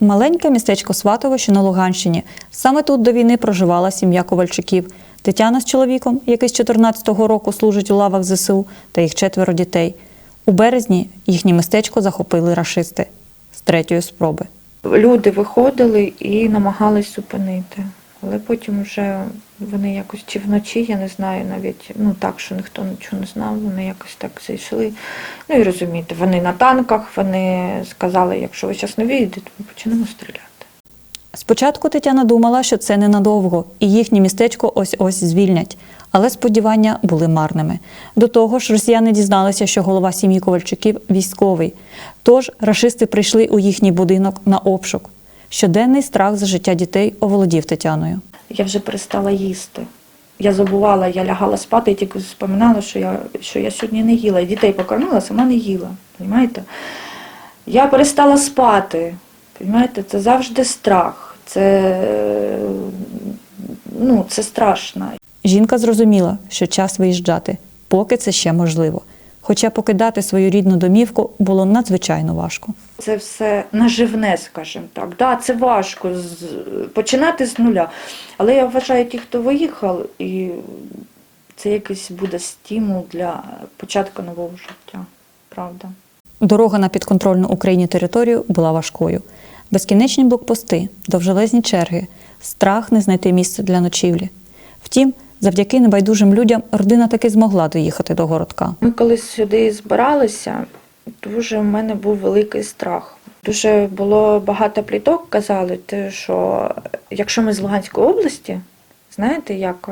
Маленьке містечко Сватово, що на Луганщині. Саме тут до війни проживала сім'я Ковальчуків. Тетяна з чоловіком, який з 14-го року служить у лавах ЗСУ, та їх четверо дітей. У березні їхнє містечко захопили рашисти з третьої спроби. Люди виходили і намагались зупинити. Але потім вже вони якось чи вночі, я не знаю навіть, ну так, що ніхто нічого не знав, вони якось так зайшли. Ну і розумієте, вони на танках, вони сказали, якщо ви зараз не вийдете, ми почнемо стріляти. Спочатку Тетяна думала, що це ненадовго, і їхнє містечко ось-ось звільнять. Але сподівання були марними. До того ж, росіяни дізналися, що голова сім'ї Ковальчуків військовий. Тож рашисти прийшли у їхній будинок на обшук. Щоденний страх за життя дітей оволодів Тетяною. Я вже перестала їсти. Я забувала, я лягала спати і тільки споминала, що я, що я сьогодні не їла. Дітей покормила, сама не їла. Розумієте? Я перестала спати. Розумієте? Це завжди страх. Це, ну, це страшно. Жінка зрозуміла, що час виїжджати, поки це ще можливо. Хоча покидати свою рідну домівку було надзвичайно важко. Це все наживне, скажімо так. Да, це важко починати з нуля. Але я вважаю, ті, хто виїхав, і це якийсь буде стимул для початку нового життя. Правда. Дорога на підконтрольну Україні територію була важкою. Безкінечні блокпости, довжелезні черги, страх не знайти місце для ночівлі. Втім, завдяки небайдужим людям родина таки змогла доїхати до городка. Ми коли сюди збиралися, дуже в мене був великий страх. Дуже було багато пліток, казали, що якщо ми з Луганської області, знаєте, як,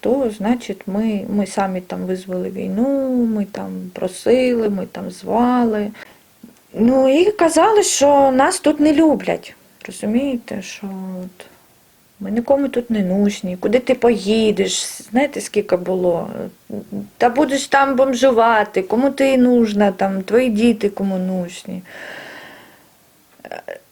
то значить ми, ми самі там визвали війну, ми там просили, ми там звали. Ну і казали, що нас тут не люблять. Розумієте, що от, ми нікому тут не нужні, куди ти поїдеш, знаєте, скільки було. Та будеш там бомжувати, кому ти нужна, там, твої діти кому нужні.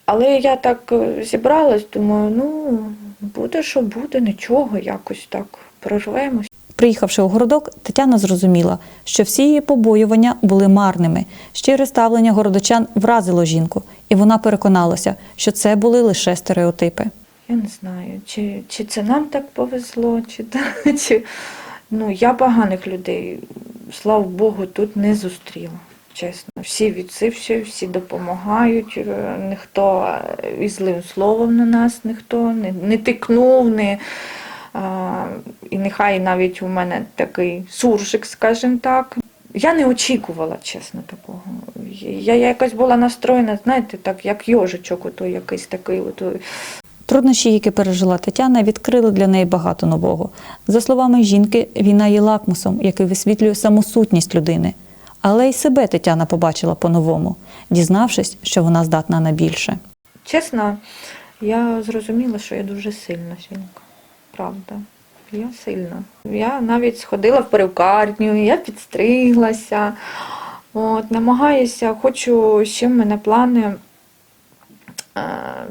Але я так е, зібралась, думаю, ну, буде, що буде, нічого, якось так прорвемось. Приїхавши у городок, Тетяна зрозуміла, що всі її побоювання були марними. Щире ставлення городочан вразило жінку, і вона переконалася, що це були лише стереотипи. Я не знаю, чи, чи це нам так повезло, чи, чи ну, я поганих людей, слава Богу, тут не зустріла. Чесно, всі відсивші, всі допомагають, е, ніхто е, із злим словом на нас ніхто не, не тикнув, не, а, і нехай навіть у мене такий суржик, скажімо так. Я не очікувала, чесно, такого. Я якось була настроєна, знаєте, так, як йожичок, якийсь такий. Ото, Труднощі, які пережила Тетяна, відкрили для неї багато нового. За словами жінки, війна є лакмусом, який висвітлює саму сутність людини. Але й себе Тетяна побачила по-новому, дізнавшись, що вона здатна на більше. Чесно, я зрозуміла, що я дуже сильна жінка. Правда. Я сильна. Я навіть сходила в перукарню, я підстриглася. От, намагаюся, хочу ще в мене плани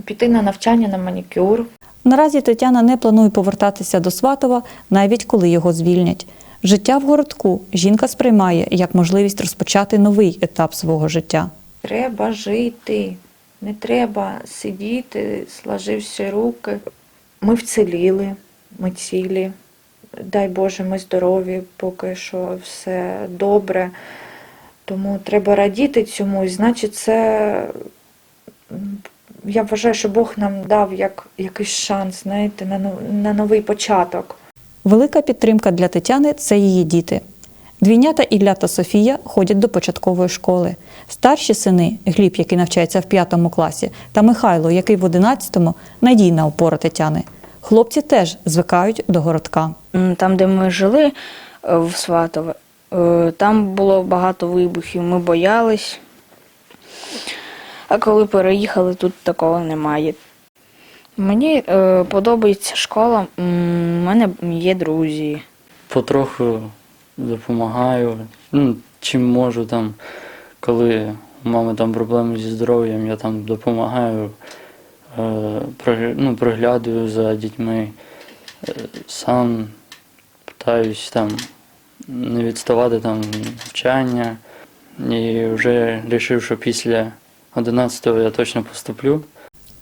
піти на навчання на манікюр. Наразі Тетяна не планує повертатися до Сватова, навіть коли його звільнять. Життя в городку жінка сприймає як можливість розпочати новий етап свого життя. Треба жити, не треба сидіти, сложивши руки. Ми вціліли, ми цілі. Дай Боже, ми здорові, поки що все добре. Тому треба радіти цьому. І значить, це я вважаю, що Бог нам дав як якийсь шанс, знаєте, на, на новий початок. Велика підтримка для Тетяни це її діти. Двійнята Ілля та Софія ходять до початкової школи. Старші сини Гліб, який навчається в п'ятому класі, та Михайло, який в одинадцятому, надійна опора Тетяни. Хлопці теж звикають до городка. Там, де ми жили е, в Сватове, е, там було багато вибухів, ми боялись. А коли переїхали, тут такого немає. Мені е, подобається школа, у мене є друзі. Потроху допомагаю. Ну, чим можу там, коли у мами там проблеми зі здоров'ям, я там допомагаю, е, ну, приглядаю за дітьми, е, сам питаюсь там не відставати там навчання. І вже вирішив, що після 11-го я точно поступлю.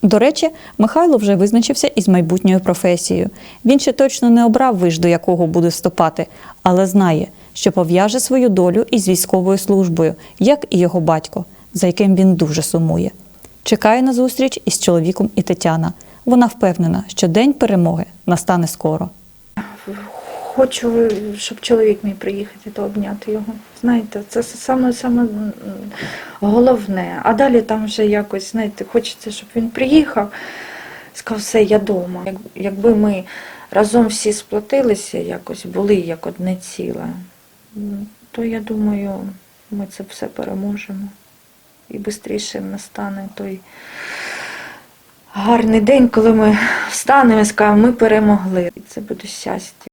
До речі, Михайло вже визначився із майбутньою професією. Він ще точно не обрав виш, до якого буде вступати, але знає, що пов'яже свою долю із військовою службою, як і його батько, за яким він дуже сумує. Чекає на зустріч із чоловіком і Тетяна. Вона впевнена, що день перемоги настане скоро. Хочу, щоб чоловік мій приїхати та обняти його. Знаєте, це саме саме головне. А далі там вже якось, знаєте, хочеться, щоб він приїхав, сказав, все, я вдома. Як, якби ми разом всі сплотилися, якось були як одне ціле, то я думаю, ми це все переможемо. І швидше настане той гарний день, коли ми встанемо і скажемо, ми перемогли. І це буде щастя.